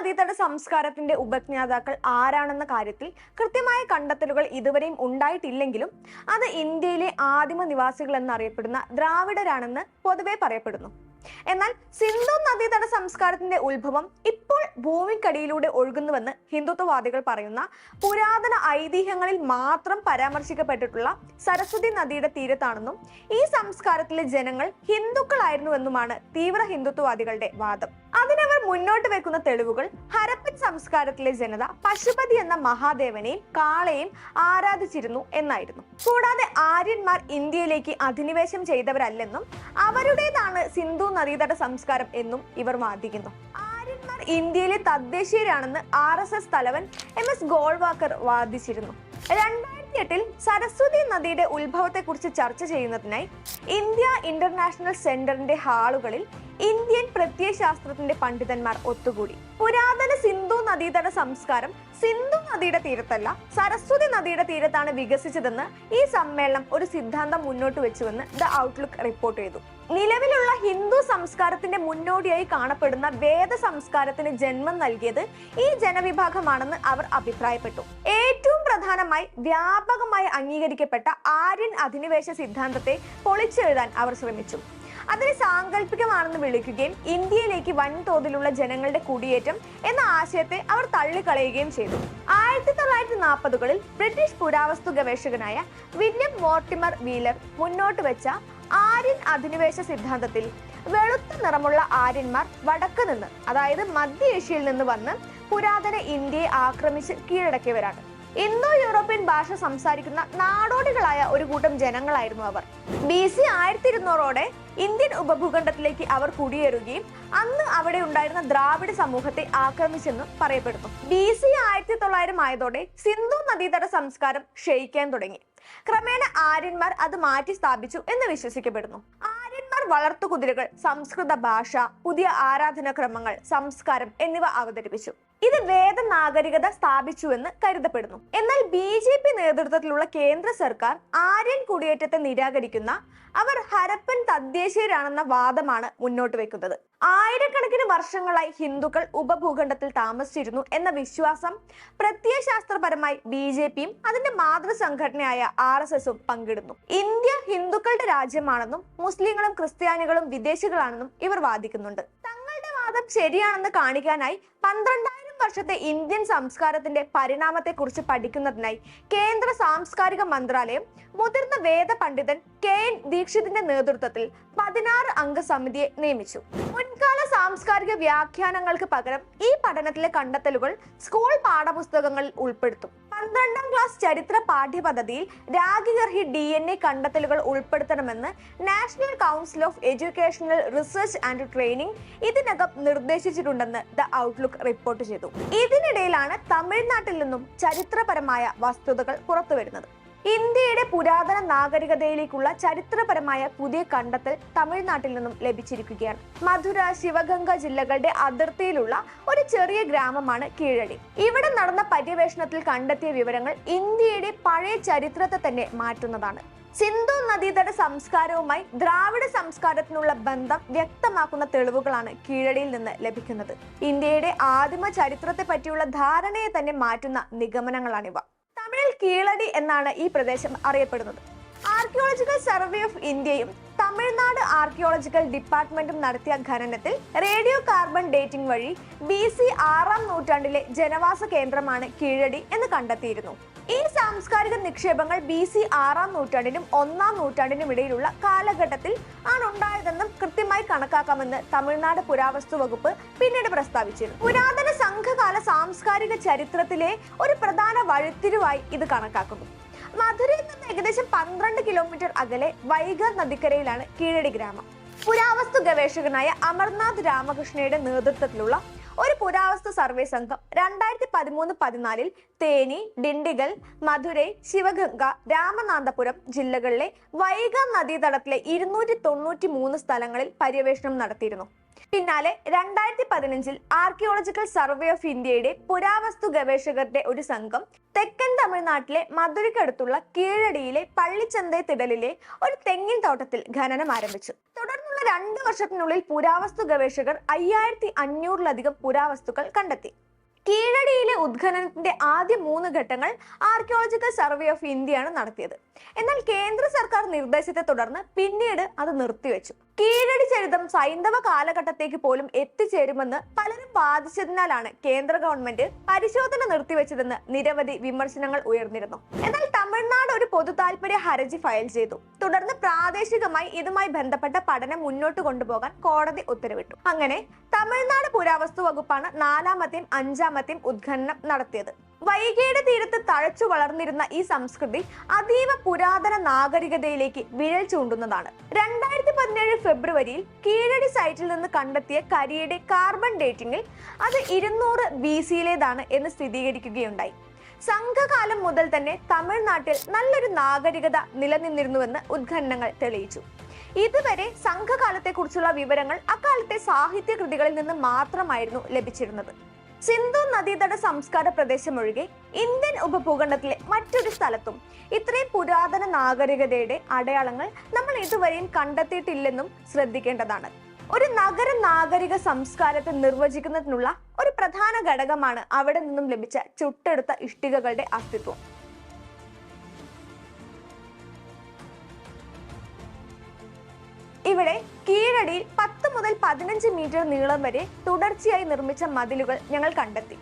നദീതട സംസ്കാരത്തിന്റെ ഉപജ്ഞാതാക്കൾ ആരാണെന്ന കാര്യത്തിൽ കൃത്യമായ കണ്ടെത്തലുകൾ ഇതുവരെയും ഉണ്ടായിട്ടില്ലെങ്കിലും അത് ഇന്ത്യയിലെ ആദിമ നിവാസികൾ എന്നറിയപ്പെടുന്ന ദ്രാവിഡരാണെന്ന് പൊതുവെ പറയപ്പെടുന്നു. എന്നാൽ സിന്ധു നദീതട സംസ്കാരത്തിന്റെ ഉത്ഭവം ഇപ്പോൾ ഭൂമിക്കടിയിലൂടെ ഒഴുകുന്നുവെന്ന് ഹിന്ദുത്വവാദികൾ പറയുന്ന പുരാതന ഐതിഹ്യങ്ങളിൽ മാത്രം പരാമർശിക്കപ്പെട്ടിട്ടുള്ള സരസ്വതി നദിയുടെ തീരത്താണെന്നും ഈ സംസ്കാരത്തിലെ ജനങ്ങൾ ഹിന്ദുക്കളായിരുന്നുവെന്നുമാണ് തീവ്ര ഹിന്ദുത്വവാദികളുടെ വാദം. അതിനവർ മുന്നോട്ട് വെക്കുന്ന തെളിവുകൾ ഹരപ്പൻ സംസ്കാരത്തിലെ ജനത പശുപതി എന്ന മഹാദേവനെയും കാളയെയും ആരാധിച്ചിരുന്നു എന്നായിരുന്നു. കൂടാതെ ആര്യന്മാർ ഇന്ത്യയിലേക്ക് അധിനിവേശം ചെയ്തവരല്ലെന്നും അവരുടേതാണ് സിന്ധു നദീതട സംസ്കാരം എന്നും ഇവർ വാദിക്കുന്നു. ആര്യന്മാർ ഇന്ത്യയിലെ തദ്ദേശീയരാണെന്ന് ആർ എസ് എസ് തലവൻ എം എസ് ഗോൾവാക്കർ വാദിച്ചിരുന്നു. രണ്ടായിരത്തി എട്ടിൽ സരസ്വതി നദിയുടെ ഉത്ഭവത്തെക്കുറിച്ച് ചർച്ച ചെയ്യുന്നതിനായി ഇന്ത്യ ഇന്റർനാഷണൽ സെന്ററിന്റെ ഹാളുകളിൽ ഇന്ത്യൻ പ്രത്യയശാസ്ത്രത്തിന്റെ പണ്ഡിതന്മാർ ഒത്തുകൂടി. പുരാതന സിന്ധു നദീതട സംസ്കാരം സിന്ധു നദിയുടെ തീരത്തല്ല സരസ്വതി നദിയുടെ തീരത്താണ് വികസിച്ചതെന്ന് ഈ സമ്മേളനം ഒരു സിദ്ധാന്തം മുന്നോട്ട് വെച്ചുവെന്ന് ദ ഔട്ട്ലുക്ക് റിപ്പോർട്ട് ചെയ്തു. നിലവിലുള്ള ഹിന്ദു സംസ്കാരത്തിന്റെ മുന്നോടിയായി കാണപ്പെടുന്ന വേദ സംസ്കാരത്തിന് ജന്മം നൽകിയത് ഈ ജനവിഭാഗമാണെന്ന് അവർ അഭിപ്രായപ്പെട്ടു. ഏറ്റവും പ്രധാനമായി വ്യാപകമായി അംഗീകരിക്കപ്പെട്ട ആര്യൻ അധിനിവേശ സിദ്ധാന്തത്തെ പൊളിച്ചെഴുതാൻ അവർ ശ്രമിച്ചു. അതിനെ സാങ്കല്പികമാണെന്ന് വിളിക്കുകയും ഇന്ത്യയിലേക്ക് വൻതോതിലുള്ള ജനങ്ങളുടെ കുടിയേറ്റം എന്ന ആശയത്തെ അവർ തള്ളിക്കളയുകയും ചെയ്തു. ആയിരത്തി തൊള്ളായിരത്തി നാൽപ്പതുകളിൽ ബ്രിട്ടീഷ് പുരാവസ്തു ഗവേഷകനായ വില്യം മോർട്ടിമർ വീലർ മുന്നോട്ട് വെച്ച ആര്യൻ അധിനിവേശ സിദ്ധാന്തത്തിൽ വെളുത്ത നിറമുള്ള ആര്യന്മാർ വടക്ക് നിന്ന് അതായത് മധ്യ ഏഷ്യയിൽ നിന്ന് വന്ന് പുരാതന ഇന്ത്യയെ ആക്രമിച്ച് കീഴടക്കിയവരാണ്. ഇന്തോ യൂറോപ്യൻ ഭാഷ സംസാരിക്കുന്ന നാടോടികളായ ഒരു കൂട്ടം ജനങ്ങളായിരുന്നു അവർ. ബി സി ആയിരത്തി ഇരുന്നൂറോടെ ഇന്ത്യൻ ഉപഭൂഖണ്ഡത്തിലേക്ക് അവർ കുടിയേറുകയും അന്ന് അവിടെ ഉണ്ടായിരുന്ന ദ്രാവിഡ സമൂഹത്തെ ആക്രമിച്ചെന്നും പറയപ്പെടുന്നു. ബി സി ആയിരത്തി തൊള്ളായിരം ആയതോടെ സിന്ധു നദീതട സംസ്കാരം ക്ഷയിക്കാൻ തുടങ്ങി. ക്രമേണ ആര്യന്മാർ അത് മാറ്റി സ്ഥാപിച്ചു എന്ന് വിശ്വസിക്കപ്പെടുന്നു. ആര്യന്മാർ വളർത്തു കുതിരകൾ സംസ്കൃത ഭാഷ പുതിയ ആരാധനാക്രമങ്ങൾ സംസ്കാരം എന്നിവ അവതരിപ്പിച്ചു. ഇത് വേദ നാഗരികത സ്ഥാപിച്ചുവെന്ന് കരുതപ്പെടുന്നു. എന്നാൽ ബി ജെ പി നേതൃത്വത്തിലുള്ള കേന്ദ്ര സർക്കാർ ആര്യൻ കുടിയേറ്റത്തെ നിരാകരിക്കുന്ന അവർ ഹരപ്പൻ തദ്ദേശീയരാണെന്ന വാദമാണ് മുന്നോട്ട് വെക്കുന്നത്. ആയിരക്കണക്കിന് വർഷങ്ങളായി ഹിന്ദുക്കൾ ഉപഭൂഖണ്ഡത്തിൽ താമസിച്ചിരുന്നു എന്ന വിശ്വാസം പ്രത്യയശാസ്ത്രപരമായി ബി ജെ പിയും അതിന്റെ മാതൃസംഘടനയായ ആർ എസ് എസും പങ്കിടുന്നു. ഇന്ത്യ ഹിന്ദുക്കളുടെ രാജ്യമാണെന്നും മുസ്ലിങ്ങളും ക്രിസ്ത്യാനികളും വിദേശികളാണെന്നും ഇവർ വാദിക്കുന്നുണ്ട്. തങ്ങളുടെ വാദം ശരിയാണെന്ന് കാണിക്കാനായി പന്ത്രണ്ടായിരം വർഷത്തെ ഇന്ത്യൻ സംസ്കാരത്തിന്റെ പരിണാമത്തെക്കുറിച്ച് പഠിക്കുന്നതിനായി കേന്ദ്ര സാംസ്കാരിക മന്ത്രാലയം മുതിർന്ന വേദ പണ്ഡിതൻ കെ എൻ ദീക്ഷിതിന്റെ നേതൃത്വത്തിൽ പതിനാറ് അംഗ സമിതിയെ നിയമിച്ചു. മുൻകാല സാംസ്കാരിക വ്യാഖ്യാനങ്ങൾക്ക് പകരം ഈ പഠനത്തിലെ കണ്ടെത്തലുകൾ സ്കൂൾ പാഠപുസ്തകങ്ങളിൽ ഉൾപ്പെടുത്തും. പന്ത്രണ്ടാം ക്ലാസ് ചരിത്ര പാഠ്യപദ്ധതിയിൽ രാഗിഗർഹി ഡി എൻ എ കണ്ടെത്തലുകൾ ഉൾപ്പെടുത്തണമെന്ന് National Council of Educational Research and Training ഇതിനകം നിർദ്ദേശിച്ചിട്ടുണ്ടെന്ന് ദ ഔട്ട്ലുക്ക് റിപ്പോർട്ട് ചെയ്തു. ഇതിനിടയിലാണ് തമിഴ്നാട്ടിൽ നിന്നും ചരിത്രപരമായ വസ്തുതകൾ പുറത്തുവരുന്നത്. ഇന്ത്യയുടെ പുരാതന നാഗരികതയിലേക്കുള്ള ചരിത്രപരമായ പുതിയ കണ്ടെത്തൽ തമിഴ്നാട്ടിൽ നിന്നും ലഭിച്ചിരിക്കുകയാണ്. മധുര ശിവഗംഗ ജില്ലകളുടെ അതിർത്തിയിലുള്ള ഒരു ചെറിയ ഗ്രാമമാണ് കീഴടി. ഇവിടെ നടന്ന പര്യവേഷണത്തിൽ കണ്ടെത്തിയ വിവരങ്ങൾ ഇന്ത്യയുടെ പഴയ ചരിത്രത്തെ തന്നെ മാറ്റുന്നതാണ്. സിന്ധു നദീതട സംസ്കാരവുമായി ദ്രാവിഡ സംസ്കാരത്തിനുള്ള ബന്ധം വ്യക്തമാക്കുന്ന തെളിവുകളാണ് കീഴടിയിൽ നിന്ന് ലഭിക്കുന്നത്. ഇന്ത്യയുടെ ആദിമ ചരിത്രത്തെ പറ്റിയുള്ള ധാരണയെ തന്നെ മാറ്റുന്ന നിഗമനങ്ങളാണിവ. കീഴടി എന്നാണ് ഈ പ്രദേശം അറിയപ്പെടുന്നത്. ആർക്കിയോളജിക്കൽ സർവേ ഓഫ് ഇന്ത്യയും തമിഴ്നാട് ആർക്കിയോളജിക്കൽ ഡിപ്പാർട്ട്മെന്റും നടത്തിയ ഖനനത്തിൽ റേഡിയോ കാർബൺ ഡേറ്റിംഗ് വഴി ബി സി ആറാം നൂറ്റാണ്ടിലെ ജനവാസ കേന്ദ്രമാണ് കീഴടി എന്ന് കണ്ടെത്തിയിരുന്നു. ഈ സാംസ്കാരിക നിക്ഷേപങ്ങൾ ബി സി ആറാം നൂറ്റാണ്ടിനും ഒന്നാം നൂറ്റാണ്ടിനും ഇടയിലുള്ള കാലഘട്ടത്തിൽ ആണ് ഉണ്ടായതെന്നും കൃത്യമായി കണക്കാക്കാമെന്ന് തമിഴ്നാട് പുരാവസ്തു വകുപ്പ് പിന്നീട് പ്രസ്താവിച്ചിരുന്നു. പുരാതന സംഘകാല സാംസ്കാരിക ചരിത്രത്തിലെ ഒരു പ്രധാന വഴിത്തിരിവായി ഇത് കണക്കാക്കുന്നു. മധുരയിൽ നിന്ന് ഏകദേശം പന്ത്രണ്ട് കിലോമീറ്റർ അകലെ വൈഗർ നദിക്കരയിലാണ് കീഴടി ഗ്രാമം. പുരാവസ്തു ഗവേഷകനായ അമർനാഥ് രാമകൃഷ്ണയുടെ നേതൃത്വത്തിലുള്ള ഒരു പുരാവസ്തു സർവേ സംഘം രണ്ടായിരത്തി പതിമൂന്ന് പതിനാലിൽ തേനി ഡിണ്ടിഗൽ മധുരൈ ശിവഗംഗ രാമനാഥപുരം ജില്ലകളിലെ വൈഗ നദീതടത്തിലെ ഇരുന്നൂറ്റി തൊണ്ണൂറ്റി മൂന്ന് സ്ഥലങ്ങളിൽ പര്യവേഷണം നടത്തിയിരുന്നു. പിന്നാലെ രണ്ടായിരത്തി പതിനഞ്ചിൽ ആർക്കിയോളജിക്കൽ സർവേ ഓഫ് ഇന്ത്യയുടെ പുരാവസ്തു ഗവേഷകരുടെ ഒരു സംഘം തെക്കൻ തമിഴ്നാട്ടിലെ മധുരയ്ക്കടുത്തുള്ള കീഴടിയിലെ പള്ളിച്ചന്ത തിടലിലെ ഒരു തെങ്ങിൻ തോട്ടത്തിൽ ഖനനം ആരംഭിച്ചു. തുടർന്നുള്ള രണ്ട് വർഷത്തിനുള്ളിൽ പുരാവസ്തു ഗവേഷകർ അയ്യായിരത്തി അഞ്ഞൂറിലധികം പുരാവസ്തുക്കൾ കണ്ടെത്തി. കീഴടിയിലെ ഉദ്ഖനനത്തിന്റെ ആദ്യ മൂന്ന് ഘട്ടങ്ങൾ ആർക്കിയോളജിക്കൽ സർവേ ഓഫ് ഇന്ത്യയാണ് നടത്തിയത്. എന്നാൽ കേന്ദ്ര സർക്കാർ നിർദ്ദേശത്തെ തുടർന്ന് പിന്നീട് അത് നിർത്തിവെച്ചു. കീഴടി ചരിതം സൈന്ധവ കാലഘട്ടത്തേക്ക് പോലും എത്തിച്ചേരുമെന്ന് പലരും ബാധിച്ചതിനാലാണ് കേന്ദ്ര ഗവൺമെന്റ് പരിശോധന നിർത്തിവെച്ചതെന്ന് നിരവധി വിമർശനങ്ങൾ ഉയർന്നിരുന്നു. എന്നാൽ തമിഴ്നാട് ഒരു പൊതു താൽപര്യ ഹർജി ഫയൽ ചെയ്തു. തുടർന്ന് പ്രാദേശികമായി ഇതുമായി ബന്ധപ്പെട്ട പഠനം മുന്നോട്ട് കൊണ്ടുപോകാൻ കോടതി ഉത്തരവിട്ടു. അങ്ങനെ തമിഴ്നാട് പുരാവസ്തു വകുപ്പാണ് നാലാമത്തെയും അഞ്ചാമത്തെയും ഉദ്ഖനനം നടത്തിയത്. വൈകയുടെ തീരത്ത് തഴച്ചു വളർന്നിരുന്ന ഈ സംസ്കൃതി അതീവ പുരാതന നാഗരികതയിലേക്ക് വിരൽ ചൂണ്ടുന്നതാണ്. രണ്ടായിരത്തി പതിനേഴ് ഫെബ്രുവരിയിൽ കീഴടി സൈറ്റിൽ നിന്ന് കണ്ടെത്തിയ കരിയുടെ കാർബൺ ഡേറ്റിംഗിൽ അത് ഇരുന്നൂറ് ബി സിയിലേതാണ് എന്ന് സ്ഥിരീകരിക്കുകയുണ്ടായി. സംഘകാലം മുതൽ തന്നെ തമിഴ്നാട്ടിൽ നല്ലൊരു നാഗരികത നിലനിന്നിരുന്നുവെന്ന് ഉദ്ഖനനങ്ങൾ തെളിയിച്ചു. ഇതുവരെ സംഘകാലത്തെക്കുറിച്ചുള്ള വിവരങ്ങൾ അക്കാലത്തെ സാഹിത്യ കൃതികളിൽ നിന്ന് മാത്രമായിരുന്നു ലഭിച്ചിരുന്നത്. സിന്ധു നദീതട സംസ്കാര പ്രദേശം ഒഴികെ ഇന്ത്യൻ ഉപഭൂഖണ്ഡത്തിലെ മറ്റൊരു സ്ഥലത്തും ഇത്രയും പുരാതന നാഗരികതയുടെ അടയാളങ്ങൾ നമ്മൾ ഇതുവരെയും കണ്ടെത്തിയിട്ടില്ലെന്നും ശ്രദ്ധിക്കേണ്ടതാണ്. ഒരു നഗര നാഗരിക സംസ്കാരത്തെ നിർവചിക്കുന്നതിനുള്ള ഒരു പ്രധാന ഘടകമാണ് അവിടെ നിന്നും ലഭിച്ച ചുട്ടെടുത്ത ഇഷ്ടികകളുടെ അസ്തിത്വം. ഇവിടെ കീഴടിയിൽ പത്ത് മുതൽ പതിനഞ്ച് മീറ്റർ നീളം വരെ തുടർച്ചയായി നിർമ്മിച്ച മതിലുകൾ ഞങ്ങൾ കണ്ടെത്തി.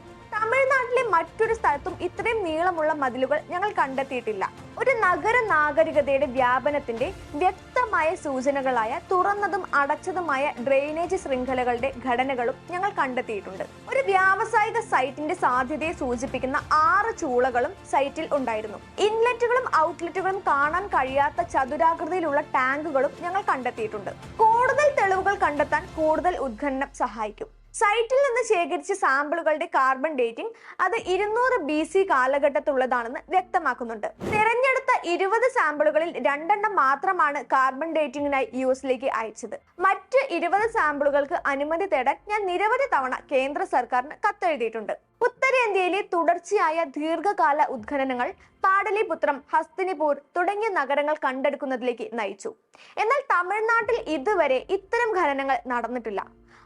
തമിഴ്നാട്ടിലെ മറ്റൊരു സ്ഥലത്തും ഇത്രയും നീളമുള്ള മതിലുകൾ ഞങ്ങൾ കണ്ടെത്തിയിട്ടില്ല. ഒരു നഗര നാഗരികതയുടെ വ്യാപനത്തിന്റെ വ്യക്തമായ സൂചനകളായ തുറന്നതും അടച്ചതുമായ ഡ്രെയിനേജ് ശൃംഖലകളുടെ ഘടനകളും ഞങ്ങൾ കണ്ടെത്തിയിട്ടുണ്ട്. ഒരു വ്യാവസായിക സൈറ്റിന്റെ സാധ്യതയെ സൂചിപ്പിക്കുന്ന ആറ് ചൂളകളും സൈറ്റിൽ ഉണ്ടായിരുന്നു. ഇൻലെറ്റുകളും ഔട്ട്ലെറ്റുകളും കാണാൻ കഴിയാത്ത ചതുരാകൃതിയിലുള്ള ടാങ്കുകളും ഞങ്ങൾ കണ്ടെത്തിയിട്ടുണ്ട്. കൂടുതൽ തെളിവുകൾ കണ്ടെത്താൻ കൂടുതൽ ഉദ്ഖനനം സഹായിക്കും. സൈറ്റിൽ നിന്ന് ശേഖരിച്ച സാമ്പിളുകളുടെ കാർബൺ ഡേറ്റിംഗ് അത് ഇരുന്നൂറ് ബി സി കാലഘട്ടത്തുള്ളതാണെന്ന് വ്യക്തമാക്കുന്നുണ്ട്. തിരഞ്ഞെടുത്ത ഇരുപത് സാമ്പിളുകളിൽ രണ്ടെണ്ണം മാത്രമാണ് കാർബൺ ഡേറ്റിംഗിനായി യു എസിലേക്ക് അയച്ചത്. മറ്റ് ഇരുപത് സാമ്പിളുകൾക്ക് അനുമതി തേടാൻ ഞാൻ നിരവധി തവണ കേന്ദ്ര സർക്കാരിന് കത്തെഴുതിയിട്ടുണ്ട്. ഉത്തരേന്ത്യയിലെ തുടർച്ചയായ ദീർഘകാല ഉദ്ഖനനങ്ങൾ പാടലിപുത്രം ഹസ്തിനിപൂർ തുടങ്ങിയ നഗരങ്ങൾ കണ്ടെടുക്കുന്നതിലേക്ക് നയിച്ചു. എന്നാൽ തമിഴ്നാട്ടിൽ ഇതുവരെ ഇത്തരം ഖനനങ്ങൾ നടന്നിട്ടില്ല.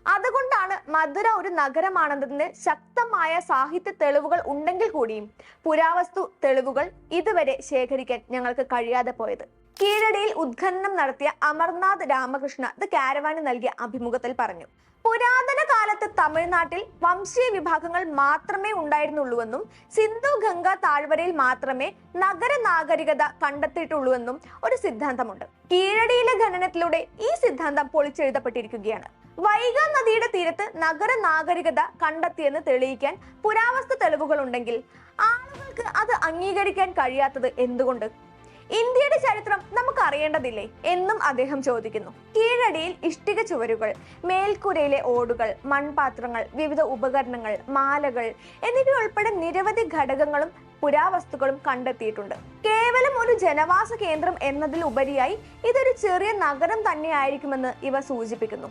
അതുകൊണ്ടാണ് മധുര ഒരു നഗരമാണെന്നതിന് ശക്തമായ സാഹിത്യ തെളിവുകൾ ഉണ്ടെങ്കിൽ കൂടിയും പുരാവസ്തു തെളിവുകൾ ഇതുവരെ ശേഖരിക്കാൻ ഞങ്ങൾക്ക് കഴിയാതെ പോയത്. കീഴടിയിൽ ഉദ്ഖനനം നടത്തിയ അമർനാഥ് രാമകൃഷ്ണ ദ കാരവാന് നൽകിയ അഭിമുഖത്തിൽ പറഞ്ഞു. പുരാതന കാലത്ത് തമിഴ്നാട്ടിൽ വംശീയ വിഭാഗങ്ങൾ മാത്രമേ ഉണ്ടായിരുന്നുള്ളൂവെന്നും സിന്ധു ഗംഗ താഴ്വരയിൽ മാത്രമേ നഗര നാഗരികത കണ്ടെത്തിയിട്ടുള്ളൂവെന്നും ഒരു സിദ്ധാന്തമുണ്ട്. കീഴടിയിലെ ഖനനത്തിലൂടെ ഈ സിദ്ധാന്തം പൊളിച്ചെഴുതപ്പെട്ടിരിക്കുകയാണ്. വൈഗ നദിയുടെ തീരത്ത് നഗര നാഗരികത കണ്ടെത്തിയെന്ന് തെളിയിക്കാൻ പുരാവസ്തു തെളിവുകൾ ഉണ്ടെങ്കിൽ ആളുകൾക്ക് അത് അംഗീകരിക്കാൻ കഴിയാത്തത് എന്തുകൊണ്ട്? ഇന്ത്യയുടെ ചരിത്രം നമുക്ക് അറിയേണ്ടതില്ലേ എന്നും അദ്ദേഹം ചോദിക്കുന്നു. കീഴടിയിൽ ഇഷ്ടിക ചുവരുകൾ മേൽക്കൂരയിലെ ഓടുകൾ മൺപാത്രങ്ങൾ വിവിധ ഉപകരണങ്ങൾ മാലകൾ എന്നിവ ഉൾപ്പെടെ നിരവധി ഘടകങ്ങളും പുരാവസ്തുക്കളും കണ്ടെത്തിയിട്ടുണ്ട്. കേവലം ഒരു ജനവാസ കേന്ദ്രം എന്നതിൽ ഉപരിയായി ഇതൊരു ചെറിയ നഗരം തന്നെയായിരിക്കുമെന്ന് ഇവ സൂചിപ്പിക്കുന്നു.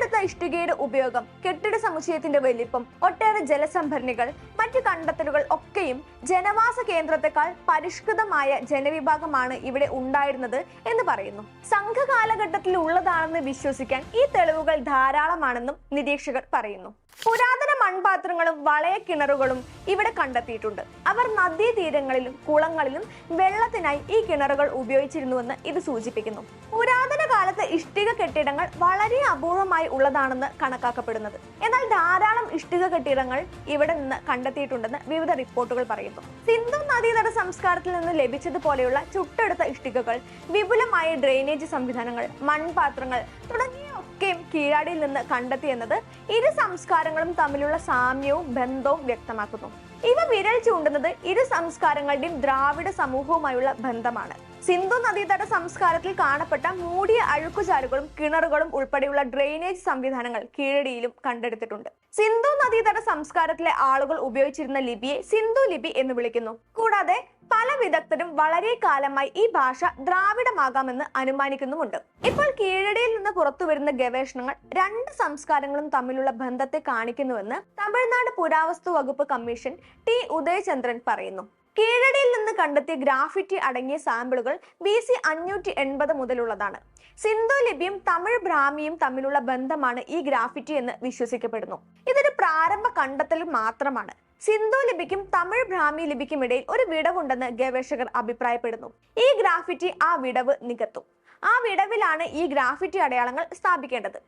ചുട്ടെടുത്ത ഇഷ്ടികയുടെ ഉപയോഗം കെട്ടിട സമുച്ചയത്തിന്റെ വലിപ്പം ഒട്ടേറെ ജലസംഭരണികൾ മറ്റു കണ്ടെത്തലുകൾ ഒക്കെയും ജനവാസ കേന്ദ്രത്തെക്കാൾ പരിഷ്കൃതമായ ജനവിഭാഗമാണ് ഇവിടെ ഉണ്ടായിരുന്നത് എന്ന് പറയുന്നു. സംഘകാലഘട്ടത്തിൽ ഉള്ളതാണെന്ന് വിശ്വസിക്കാൻ ഈ തെളിവുകൾ ധാരാളമാണെന്നും നിരീക്ഷകർ പറയുന്നു. പുരാതന മൺപാത്രങ്ങളും വളയക്കിണറുകളും ഇവിടെ കണ്ടെത്തിയിട്ടുണ്ട്. അവർ നദീതീരങ്ങളിലും കുളങ്ങളിലും വെള്ളത്തിനായി ഈ കിണറുകൾ ഉപയോഗിച്ചിരുന്നുവെന്ന് ഇത് സൂചിപ്പിക്കുന്നു. പുരാതന കാലത്ത് ഇഷ്ടിക കെട്ടിടങ്ങൾ വളരെ അപൂർവമായി ഉള്ളതാണെന്ന് കണക്കാക്കപ്പെടുന്നത്. എന്നാൽ ധാരാളം ഇഷ്ടിക കെട്ടിടങ്ങൾ ഇവിടെ നിന്ന് കണ്ടെത്തിയിട്ടുണ്ടെന്ന് വിവിധ റിപ്പോർട്ടുകൾ പറയുന്നു. സിന്ധു നദീതട സംസ്കാരത്തിൽ നിന്ന് ലഭിച്ചതുപോലെയുള്ള ചുട്ടെടുത്ത ഇഷ്ടികകൾ വിപുലമായ ഡ്രെയിനേജ് സംവിധാനങ്ങൾ മൺപാത്രങ്ങൾ തുടങ്ങിയ ഒക്കെയും കീഴാടിയിൽ നിന്ന് കണ്ടെത്തിയെന്നത് ഇരു സംസ്കാരങ്ങളും തമ്മിലുള്ള സാമ്യവും ബന്ധവും വ്യക്തമാക്കുന്നു. ഇവ വിരൽ ചൂണ്ടുന്നത് ഇരു സംസ്കാരങ്ങളുടെയും ദ്രാവിഡ സമൂഹവുമായുള്ള ബന്ധമാണ്. സിന്ധു നദീതട സംസ്കാരത്തിൽ കാണപ്പെട്ട മൂടിയ അഴുക്കുചാലുകളും കിണറുകളും ഉൾപ്പെടെയുള്ള ഡ്രെയിനേജ് സംവിധാനങ്ങൾ കീഴടിയിലും കണ്ടെടുത്തിട്ടുണ്ട്. സിന്ധു നദീതട സംസ്കാരത്തിലെ ആളുകൾ ഉപയോഗിച്ചിരുന്ന ലിപിയെ സിന്ധു ലിപി എന്ന് വിളിക്കുന്നു. കൂടാതെ പല വിദഗ്ധരും വളരെ കാലമായി ഈ ഭാഷ ദ്രാവിഡമാകാമെന്ന് അനുമാനിക്കുന്നുമുണ്ട്. ഇപ്പോൾ കീഴടിയിൽ നിന്ന് പുറത്തു വരുന്ന ഗവേഷണങ്ങൾ രണ്ട് സംസ്കാരങ്ങളും തമ്മിലുള്ള ബന്ധത്തെ കാണിക്കുന്നുവെന്ന് തമിഴ്നാട് പുരാവസ്തു വകുപ്പ് കമ്മീഷൻ ടി ഉദയചന്ദ്രൻ പറയുന്നു. കീഴടിയിൽ നിന്ന് കണ്ടെത്തിയ ഗ്രാഫിറ്റി അടങ്ങിയ സാമ്പിളുകൾ ബി സി അഞ്ഞൂറ്റി എൺപത് മുതലുള്ളതാണ്. സിന്ധു ലിപിയും തമിഴ് ബ്രാഹ്മിയും തമ്മിലുള്ള ബന്ധമാണ് ഈ ഗ്രാഫിറ്റി എന്ന് വിശ്വസിക്കപ്പെടുന്നു. ഇതൊരു പ്രാരംഭ കണ്ടെത്തൽ മാത്രമാണ്. സിന്ധു ലിപിക്കും തമിഴ് ബ്രാഹ്മി ലിപിക്കും ഇടയിൽ ഒരു വിടവുണ്ടെന്ന് ഗവേഷകർ അഭിപ്രായപ്പെടുന്നു. ഈ ഗ്രാഫിറ്റി ആ വിടവ് നികത്തും. ആ വിടവിലാണ് ഈ ഗ്രാഫിറ്റി അടയാളങ്ങൾ സ്ഥാപിക്കേണ്ടത്.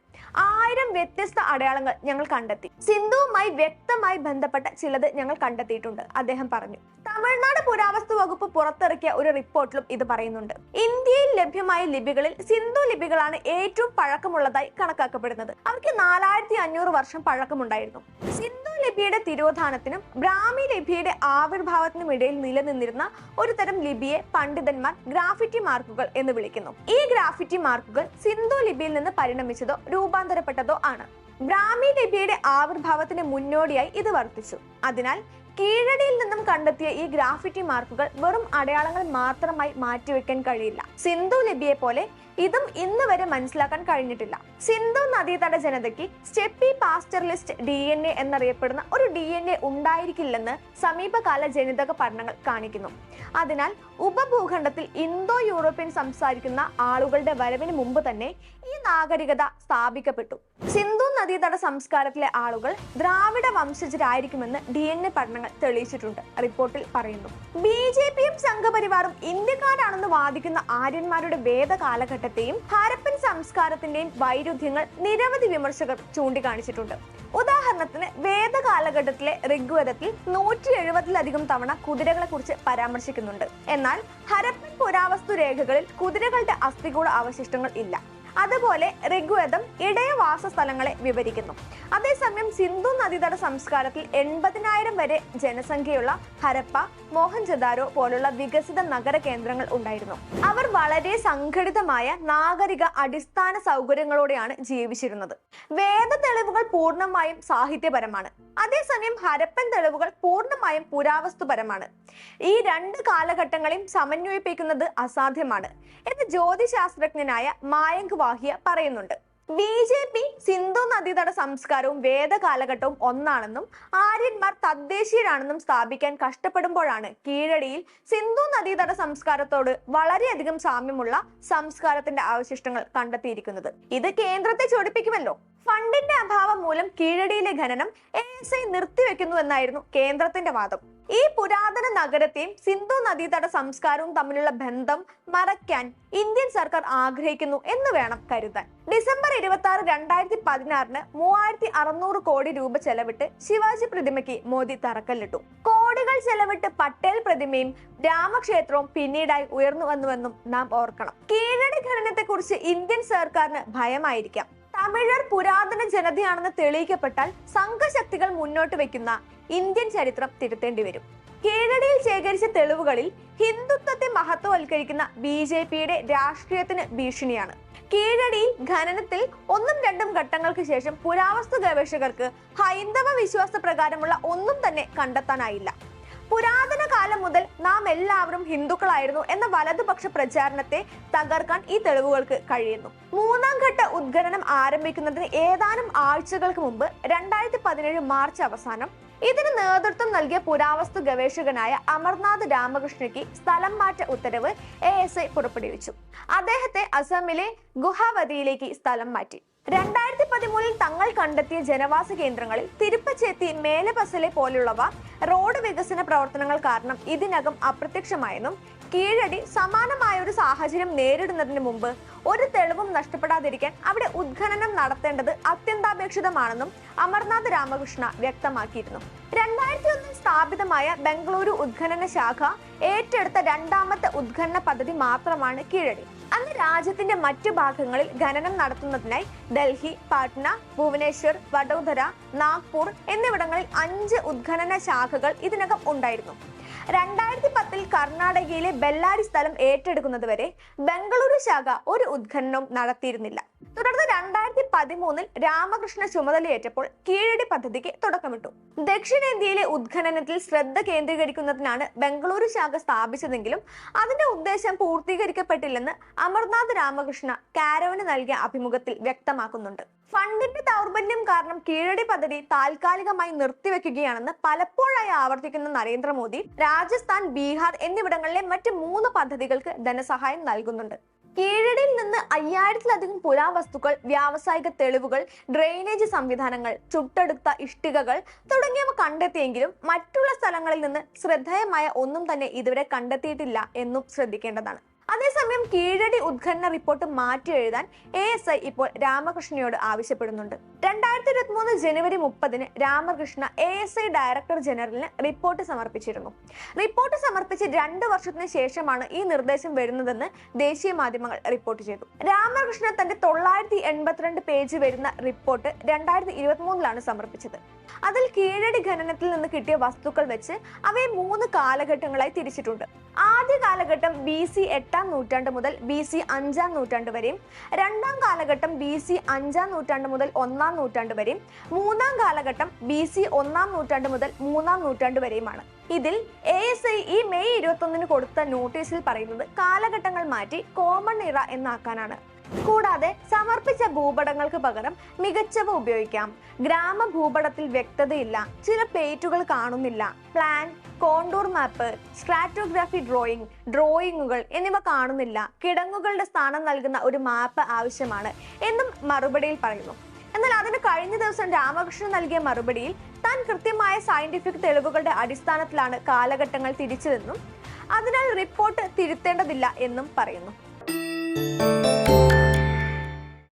ആയിരം വ്യത്യസ്ത അടയാളങ്ങൾ ഞങ്ങൾ കണ്ടെത്തി. സിന്ധുവുമായി വ്യക്തമായി ബന്ധപ്പെട്ട ചിലത് ഞങ്ങൾ കണ്ടെത്തിയിട്ടുണ്ട് അദ്ദേഹം പറഞ്ഞു. തമിഴ്നാട് പുരാവസ്തു വകുപ്പ് പുറത്തിറക്കിയ ഒരു റിപ്പോർട്ടിലും ഇത് പറയുന്നുണ്ട്. ഇന്ത്യയിൽ ലഭ്യമായ ലിപികളിൽ സിന്ധു ലിപികളാണ് ഏറ്റവും പഴക്കമുള്ളതായി കണക്കാക്കപ്പെടുന്നത്. അവർക്ക് നാലായിരത്തി അഞ്ഞൂറ് വർഷം പഴക്കമുണ്ടായിരുന്നു. സിന്ധു ലിപിയുടെ തിരോധാനത്തിനും ബ്രാഹ്മി ലിപിയുടെ ആവിർഭാവത്തിനും ഇടയിൽ നിലനിന്നിരുന്ന ഒരു തരം ലിപിയെ പണ്ഡിതന്മാർ ഗ്രാഫിറ്റി മാർക്കുകൾ എന്ന് വിളിക്കുന്നു. ഈ ഗ്രാഫിറ്റി മാർക്കുകൾ സിന്ധു ലിപിയിൽ നിന്ന് പരിണമിച്ചതോ രൂപാന്തരപ്പെട്ടതോ ആണ്. ബ്രാഹ്മി ലിപിയുടെ ആവിർഭാവത്തിന് മുന്നോടിയായി ഇത് വർദ്ധിച്ചു അതിനാൽ കീഴടിയിൽ നിന്നും കണ്ടെത്തിയ ഈ ഗ്രാഫിറ്റി മാർക്കുകൾ വെറും അടയാളങ്ങൾ മാത്രമായി മാറ്റിവെക്കാൻ കഴിയില്ല. സിന്ധു ലിപിയെ പോലെ ഇതും ഇന്ന് വരെ മനസ്സിലാക്കാൻ കഴിഞ്ഞിട്ടില്ല. സിന്ധു നദീതട ജനതയ്ക്ക് steppe pastoralist D N A എന്നറിയപ്പെടുന്ന ഒരു ഡി എൻ എ ഉണ്ടായിരിക്കില്ലെന്ന് സമീപകാല ജനിതക പഠനങ്ങൾ കാണിക്കുന്നു. അതിനാൽ ഉപഭൂഖണ്ഡത്തിൽ ഇന്തോ യൂറോപ്യൻ സംസാരിക്കുന്ന ആളുകളുടെ വരവിന് മുമ്പ് തന്നെ ഈ നാഗരികത സ്ഥാപിക്കപ്പെട്ടു. സിന്ധു നദീതട സംസ്കാരത്തിലെ ആളുകൾ ദ്രാവിഡ വംശജരായിരിക്കുമെന്ന് ഡി എൻ എ പഠനങ്ങൾ തെളിയിച്ചിട്ടുണ്ട്. റിപ്പോർട്ടിൽ പറയുന്നു. ബി ജെ പിയും സംഘപരിവാറും ഇന്ത്യക്കാരാണെന്ന് വാദിക്കുന്ന ആര്യന്മാരുടെ വേദ കാലഘട്ടത്തെയും ഹാരപ്പൻ സംസ്കാരത്തിന്റെയും വൈരുദ്ധ്യങ്ങൾ നിരവധി വിമർശകർ ചൂണ്ടിക്കാണിച്ചിട്ടുണ്ട്. ഉദാഹരണത്തിന് വേദ കാലഘട്ടത്തിലെ ഋഗ്വേദത്തിൽ നൂറ്റി എഴുപതിലധികം തവണ കുതിരകളെ കുറിച്ച് പരാമർശിക്കുന്നുണ്ട്. എന്നാൽ ഹരപ്പൻ പുരാവസ്തു രേഖകളിൽ കുതിരകളുടെ അസ്ഥികൂട അവശിഷ്ടങ്ങൾ ഇല്ല. അതുപോലെ ഋഗ്വേദം ഇടയവാസ സ്ഥലങ്ങളെ വിവരിക്കുന്നു. അതേസമയം സിന്ധു നദീതട സംസ്കാരത്തിൽ എൺപതിനായിരം വരെ ജനസംഖ്യയുള്ള ഹരപ്പ മോഹൻജദാരോ പോലുള്ള വികസിത നഗര കേന്ദ്രങ്ങൾ ഉണ്ടായിരുന്നു. അവർ വളരെ സംഘടിതമായ നാഗരിക അടിസ്ഥാന സൗകര്യങ്ങളോടെയാണ് ജീവിച്ചിരുന്നത്. വേദ തെളിവുകൾ പൂർണമായും സാഹിത്യപരമാണ്. അതേസമയം ഹരപ്പൻ തെളിവുകൾ പൂർണമായും പുരാവസ്തുപരമാണ്. ഈ രണ്ട് കാലഘട്ടങ്ങളെയും സമന്വയിപ്പിക്കുന്നത് അസാധ്യമാണ് എന്ന് ജ്യോതിശാസ്ത്രജ്ഞനായ മായങ്ക് വാഹിയ പറയുന്നുണ്ട്. ബി ജെ പി സിന്ധു നദീതട സംസ്കാരവും വേദകാലഘട്ടവും ഒന്നാണെന്നും ആര്യന്മാർ തദ്ദേശീയരാണെന്നും സ്ഥാപിക്കാൻ കഷ്ടപ്പെടുമ്പോഴാണ് കീഴടിയിൽ സിന്ധു നദീതട സംസ്കാരത്തോട് വളരെയധികം സാമ്യമുള്ള സംസ്കാരത്തിന്റെ അവശിഷ്ടങ്ങൾ കണ്ടെത്തിയിരിക്കുന്നത്. ഇത് കേന്ദ്രത്തെ ചൊടിപ്പിക്കുമല്ലോ. ഫണ്ടിന്റെ അഭാവം മൂലം കീഴടിയിലെ ഖനനം എ എസ് ഐ നിർത്തിവെക്കുന്നു എന്നായിരുന്നു കേന്ദ്രത്തിന്റെ വാദം. ഈ പുരാതന നഗരത്തെയും സിന്ധു നദീതട സംസ്കാരവും തമ്മിലുള്ള ബന്ധം മറയ്ക്കാൻ ഇന്ത്യൻ സർക്കാർ ആഗ്രഹിക്കുന്നു എന്ന് വേണം കരുതാൻ. ഡിസംബർ ഇരുപത്തി ആറ് രണ്ടായിരത്തി പതിനാറിന് മൂവായിരത്തി അറുന്നൂറ് കോടി രൂപ ചെലവിട്ട് ശിവാജി പ്രതിമയ്ക്ക് മോദി തറക്കല്ലിട്ടു. കോടികൾ ചെലവിട്ട് പട്ടേൽ പ്രതിമയും രാമക്ഷേത്രവും പിന്നീടായി ഉയർന്നു വന്നുവെന്നും നാം ഓർക്കണം. കീഴടി ഖനനത്തെക്കുറിച്ച് ഇന്ത്യൻ സർക്കാരിന് ഭയമായിരിക്കാം. തമിഴർ പുരാതന ജനതയാണെന്ന് തെളിയിക്കപ്പെട്ടാൽ സംഘശക്തികൾ മുന്നോട്ട് വെക്കുന്ന ഇന്ത്യൻ ചരിത്രം തിരുത്തേണ്ടി വരും. കീഴടിയിൽ ശേഖരിച്ച തെളിവുകളിൽ ഹിന്ദുത്വത്തെ മഹത്വവൽക്കരിക്കുന്ന ബി ജെ പിയുടെ രാഷ്ട്രീയത്തിന് ഭീഷണിയാണ്. കീഴടിയിൽ ഖനനത്തിൽ ഒന്നും രണ്ടും ഘട്ടങ്ങൾക്ക് ശേഷം പുരാവസ്തു ഗവേഷകർക്ക് ഹൈന്ദവ വിശ്വാസ പ്രകാരമുള്ള ഒന്നും തന്നെ കണ്ടെത്താനായില്ല. പുരാതന കാലം മുതൽ നാം എല്ലാവരും ഹിന്ദുക്കളായിരുന്നു എന്ന വലതുപക്ഷ പ്രചാരണത്തെ തകർക്കാൻ ഈ തെളിവുകൾക്ക് കഴിയുന്നു. മൂന്നാം ഘട്ട ഉദ്ഖനനം ആരംഭിക്കുന്നതിന് ഏതാനും ആഴ്ചകൾക്ക് മുമ്പ് രണ്ടായിരത്തി പതിനേഴ് മാർച്ച് അവസാനം ഇതിന് നേതൃത്വം നൽകിയ പുരാവസ്തു ഗവേഷകനായ അമർനാഥ് രാമകൃഷ്ണയ്ക്ക് സ്ഥലം മാറ്റ ഉത്തരവ് എ എസ് ഐ പുറപ്പെടുവിച്ചു. അദ്ദേഹത്തെ അസമിലെ ഗുഹാവതിയിലേക്ക് സ്ഥലം മാറ്റി. രണ്ടായിരത്തി പതിമൂന്നിൽ തങ്ങൾ കണ്ടെത്തിയ ജനവാസ കേന്ദ്രങ്ങളിൽ തിരുപ്പച്ചേത്തി മേലബസലെ പോലുള്ളവ റോഡ് വികസന പ്രവർത്തനങ്ങൾ കാരണം ഇതിനകം അപ്രത്യക്ഷമായെന്നും കീഴടി സമാനമായ ഒരു സാഹചര്യം നേരിടുന്നതിന് മുമ്പ് ഒരു തെളിവും നഷ്ടപ്പെടാതിരിക്കാൻ അവിടെ ഉദ്ഖനനം നടത്തേണ്ടത് അത്യന്താപേക്ഷിതമാണെന്നും അമർനാഥ് രാമകൃഷ്ണ വ്യക്തമാക്കിയിരുന്നു. രണ്ടായിരത്തി ഒന്നിൽ സ്ഥാപിതമായ ബംഗളൂരു ഉദ്ഖനന ശാഖ ഏറ്റെടുത്ത രണ്ടാമത്തെ ഉദ്ഖനന പദ്ധതി മാത്രമാണ് കീഴടി. അന്ന് രാജ്യത്തിന്റെ മറ്റു ഭാഗങ്ങളിൽ ഖനനം നടത്തുന്നതിനായി ഡൽഹി പാട്ന ഭുവനേശ്വർ വഡോദര നാഗ്പൂർ എന്നിവിടങ്ങളിൽ അഞ്ച് ഉദ്ഖനന ശാഖകൾ ഇതിനകം ഉണ്ടായിരുന്നു. രണ്ടായിരത്തി പത്തിൽ കർണാടകയിലെ ബെല്ലാരി സ്ഥലം ഏറ്റെടുക്കുന്നതുവരെ ബംഗളൂരു ശാഖ ഒരു ഉദ്ഖനനവും നടത്തിയിരുന്നില്ല. തുടർന്ന് രണ്ടായിരത്തി പതിമൂന്നിൽ രാമകൃഷ്ണ ചുമതലയേറ്റപ്പോൾ കീഴടി പദ്ധതിക്ക് തുടക്കമിട്ടു. ദക്ഷിണേന്ത്യയിലെ ഉത്ഖനനത്തിൽ ശ്രദ്ധ കേന്ദ്രീകരിക്കുന്നതിനാണ് ബംഗളൂരു ശാഖ സ്ഥാപിച്ചതെങ്കിലും അതിന്റെ ഉദ്ദേശം പൂർത്തീകരിക്കപ്പെട്ടില്ലെന്ന് അമർനാഥ് രാമകൃഷ്ണ കാരോവിന് നൽകിയ അഭിമുഖത്തിൽ വ്യക്തമാക്കുന്നുണ്ട്. ഫണ്ടിന്റെ ദൗർബല്യം കാരണം കീഴടി പദ്ധതി താൽക്കാലികമായി നിർത്തിവെക്കുകയാണെന്ന് പലപ്പോഴായി ആവർത്തിക്കുന്ന നരേന്ദ്രമോദി രാജസ്ഥാൻ ബീഹാർ എന്നിവിടങ്ങളിലെ മറ്റ് മൂന്ന് പദ്ധതികൾക്ക് ധനസഹായം നൽകുന്നുണ്ട്. കീഴടിയിൽ നിന്ന് അയ്യായിരത്തിലധികം പുരാവസ്തുക്കൾ വ്യാവസായിക തെളിവുകൾ ഡ്രെയിനേജ് സംവിധാനങ്ങൾ ചുട്ടെടുത്ത ഇഷ്ടികകൾ തുടങ്ങിയവ കണ്ടെത്തിയെങ്കിലും മറ്റുള്ള സ്ഥലങ്ങളിൽ നിന്ന് ശ്രദ്ധേയമായ ഒന്നും തന്നെ ഇതുവരെ കണ്ടെത്തിയിട്ടില്ല എന്നും ശ്രദ്ധിക്കേണ്ടതാണ്. അതേസമയം കീഴടി ഉദ്ഘാടന റിപ്പോർട്ട് മാറ്റി എഴുതാൻ എ എസ് ഐ ഇപ്പോൾ രാമകൃഷ്ണയോട് ആവശ്യപ്പെടുന്നുണ്ട്. രണ്ടായിരത്തി ഇരുപത്തി മൂന്ന് ജനുവരി മുപ്പതിന് Ramakrishna A S I director ജനറലിന് report സമർപ്പിച്ചിരുന്നു. റിപ്പോർട്ട് സമർപ്പിച്ച് രണ്ട് വർഷത്തിന് ശേഷമാണ് ഈ നിർദ്ദേശം വരുന്നതെന്ന് ദേശീയ മാധ്യമങ്ങൾ റിപ്പോർട്ട് ചെയ്തു. രാമകൃഷ്ണ തന്റെ തൊള്ളായിരത്തി എൺപത്തിരണ്ട് പേജ് വരുന്ന റിപ്പോർട്ട് രണ്ടായിരത്തി ഇരുപത്തി മൂന്നിലാണ് സമർപ്പിച്ചത്. അതിൽ കീഴടി ഖനനത്തിൽ നിന്ന് കിട്ടിയ വസ്തുക്കൾ വെച്ച് അവയെ മൂന്ന് കാലഘട്ടങ്ങളായി തിരിച്ചിട്ടുണ്ട്. ആദ്യ കാലഘട്ടം ബി സി എട്ടാം നൂറ്റാണ്ട് മുതൽ ബി സി അഞ്ചാം നൂറ്റാണ്ട് വരെയും രണ്ടാം കാലഘട്ടം ബി സി അഞ്ചാം നൂറ്റാണ്ട് മുതൽ ഒന്നാം നൂറ്റാണ്ട് വരെയും മൂന്നാം കാലഘട്ടം ബി സി ഒന്നാം നൂറ്റാണ്ട് മുതൽ മൂന്നാം നൂറ്റാണ്ട് വരെയുമാണ്. ഇതിൽ എ എസ് ഐ ഈ മെയ് ഇരുപത്തൊന്നിന് കൊടുത്ത നോട്ടീസിൽ പറയുന്നത് കാലഘട്ടങ്ങൾ മാറ്റി കോമൺ ഇറ എന്നാക്കാനാണ്. കൂടാതെ സമർപ്പിച്ച ഭൂപടങ്ങൾക്ക് പകരം മികച്ചവ ഉപയോഗിക്കാം. ഗ്രാമ ഭൂപടത്തിൽ വ്യക്തതയില്ല. ചില പേറ്റുകൾ കാണുന്നില്ല. Plan contour map stratigraphy drawing ഡ്രോയിങ്ങുകൾ എന്നിവ കാണുന്നില്ല. കിടങ്ങുകളുടെ സ്ഥാനം നൽകുന്ന ഒരു മാപ്പ് ആവശ്യമാണ് എന്നും മറുപടിയിൽ പറയുന്നു. എന്നാൽ അതിന് കഴിഞ്ഞ ദിവസം രാമകൃഷ്ണൻ നൽകിയ മറുപടിയിൽ താൻ കൃത്യമായ സയന്റിഫിക് തെളിവുകളുടെ അടിസ്ഥാനത്തിലാണ് കാലഘട്ടങ്ങൾ തിരിച്ചതെന്നും അതിനാൽ റിപ്പോർട്ട് തിരുത്തേണ്ടതില്ല എന്നും പറയുന്നു.